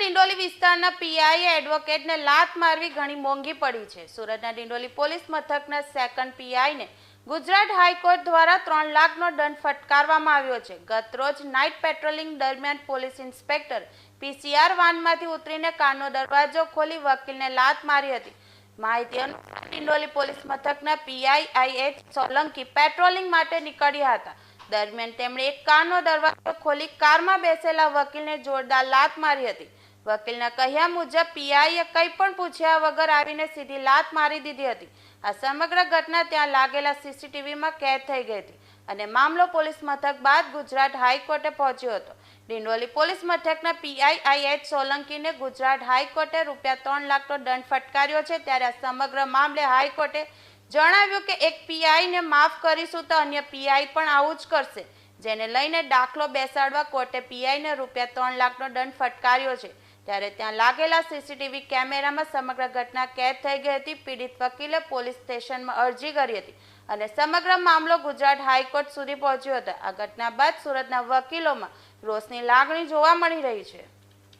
ડિંડોલી વિસ્તારના પીઆઈએ એડવોકેટને લાત મારવી ઘણી મોંઘી પડી છે. સુરતના ડિંડોલી પોલીસ મથકના સેકન્ડ પીઆઈને ગુજરાત હાઈકોર્ટ દ્વારા ત્રણ લાખનો દંડ ફટકારવામાં આવ્યો છે. ગતરોજ નાઇટ પેટ્રોલિંગ દરમિયાન પોલીસ ઇન્સ્પેક્ટર પીસીઆર વાનમાંથી ઉતરીને કારનો દરવાજો ખોલી વકીલને લાત મારી હતી. માહિતી અનુસાર ડિંડોલી પોલીસ મથકના પીઆઈ આઈએચ સોલંકી પેટ્રોલિંગ માટે નીકળ્યા હતા. દરમિયાન તેમણે એક કારનો દરવાજો ખોલી કારમાં બેસેલા વકીલને જોરદાર લાત મારી હતી. વકીલના કહ્યા મુજબ પીઆઈએ કંઈ પણ પૂછ્યા વગર આવીને સીધી લાત મારી દીધી હતી. આ સમગ્ર ઘટના ત્યાં લાગેલા સીસીટીવીમાં કેદ થઈ ગઈ હતી અને મામલો પોલીસ મથક બાદ ગુજરાત હાઈકોર્ટે પહોંચ્યો હતો. ડિંડોલી પોલીસ મથકના પીઆઈઆઈએચ સોલંકીને ગુજરાત હાઈકોર્ટે રૂપિયા ત્રણ લાખનો દંડ ફટકાર્યો છે ત્યારે આ સમગ્ર મામલે હાઈકોર્ટે જણાવ્યું કે એક પીઆઈને માફ કરીશું તો અન્ય પીઆઈ પણ આવું જ કરશે, જેને લઈને દાખલો બેસાડવા કોર્ટે પીઆઈને રૂપિયા ત્રણ લાખનો દંડ ફટકાર્યો છે. ત્યારે ત્યાં લાગેલા સીસીટીવી કેમેરામાં સમગ્ર ઘટના કેદ થઈ ગઈ હતી. પીડિત વકીલે પોલીસ સ્ટેશનમાં અરજી કરી હતી અને સમગ્ર મામલો ગુજરાત હાઈકોર્ટ સુધી પહોંચ્યો હતો. આ ઘટના બાદ સુરતના વકીલોમાં રોષની લાગણી જોવા મળી રહી છે.